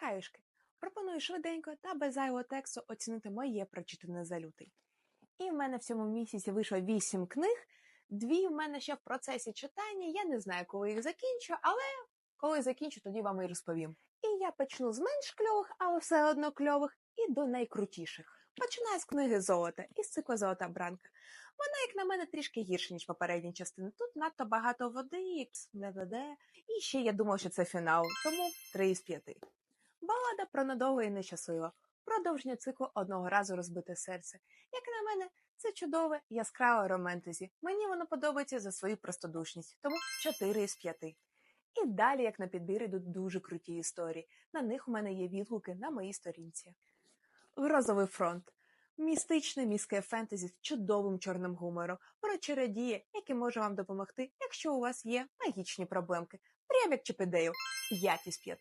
Хаюшки, пропоную швиденько та без зайвого тексту оцінити моє прочитане за лютий. І в мене в цьому місяці вийшло 8 книг, дві в мене ще в процесі читання. Я не знаю, коли їх закінчу, але коли закінчу, тоді вам і розповім. І я почну з менш кльових, але все одно кльових, і до найкрутіших. Починаю з книги Золота із циклу Золота Бранка. Вона, як на мене, трішки гірше, ніж попередні частини. Тут надто багато води. І ще я думав, що це фінал, тому 3 із 5. Балада про надовго і нещасливо. Продовження циклу одного разу розбите серце. Як на мене, це чудове, яскраве романтезі. Мені воно подобається за свою простодушність, тому 4 із 5. І далі, як на підбір, йдуть дуже круті історії. На них у мене є відгуки на моїй сторінці. Грозовий фронт. Містичне міське фентезі з чудовим чорним гумором про чародія, який може вам допомогти, якщо у вас є магічні проблемки. Прям як Чіпедейл. 5 із 5.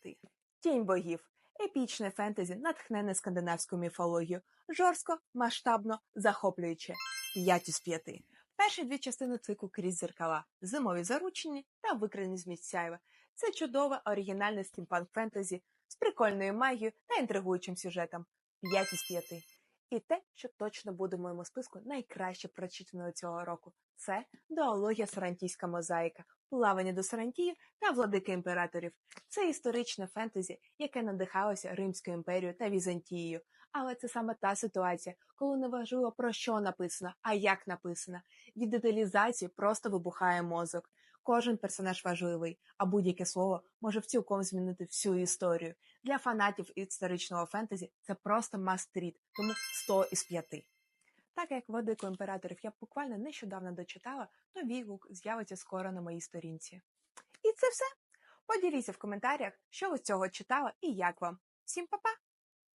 Тінь богів. Епічне фентезі, натхнене скандинавською міфологією. Жорстко, масштабно, захоплююче. 5 із 5. Перші дві частини циклу крізь зеркала, зимові заручені та викрані з місцяєва. Це чудове оригінальне стімпанк фентезі з прикольною магією та інтригуючим сюжетом. 5 із 5. І те, що точно буде в моєму списку найкраще прочитаного цього року, це дуологія Сарантійська мозаїка, плавання до Сарантіїв та владики імператорів. Це історичне фентезі, яке надихалося Римською імперією та Візантією. Але це саме та ситуація, коли не важливо про що написано, а як написано. Від деталізації просто вибухає мозок. Кожен персонаж важливий, а будь-яке слово може цілком змінити всю історію. Для фанатів історичного фентезі це просто must-read, тому 100 із 5. Так як Владику імператорів я буквально нещодавно дочитала, то відгук з'явиться скоро на моїй сторінці. І це все. Поділіться в коментарях, що ви з цього читали і як вам. Всім па-па!